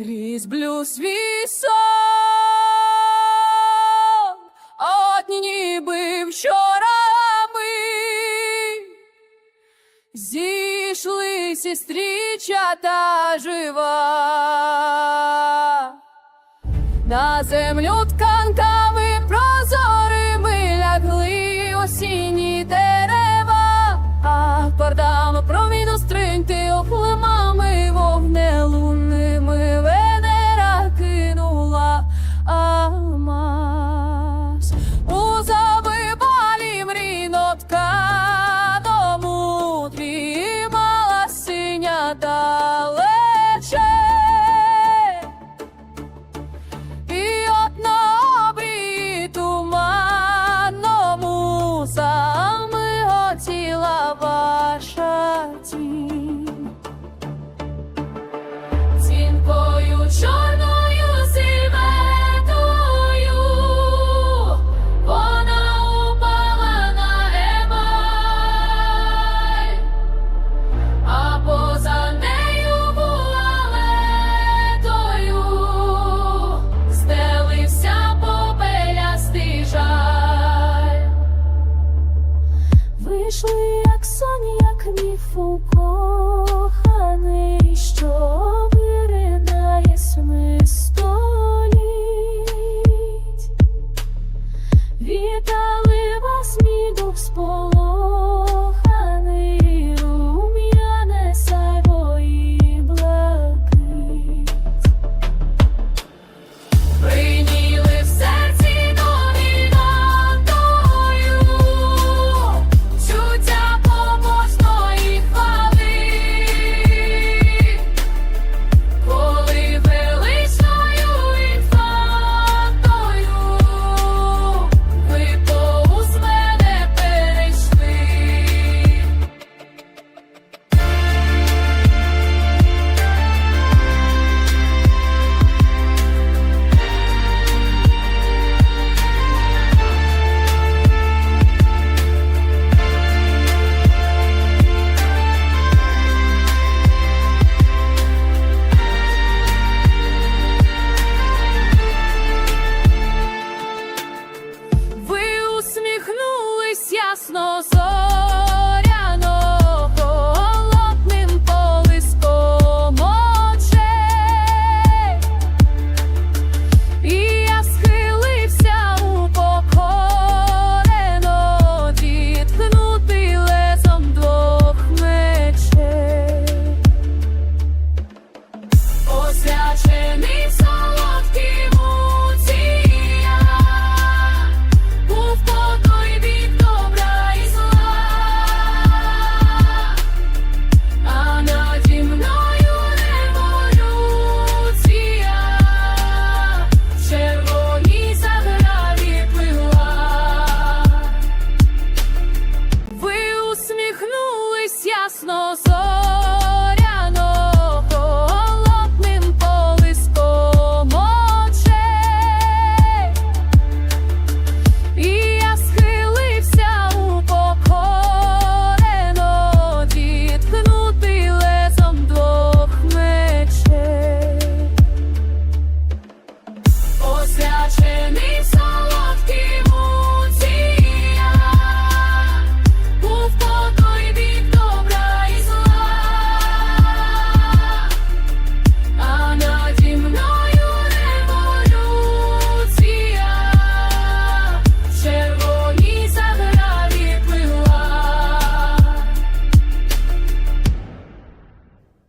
Різблю свій сон, от ніби вчора ми сестрича стрічата жива, на землю тканка Фу коханий, що виринає століть, вітали вас, мій дух спола. Oh. no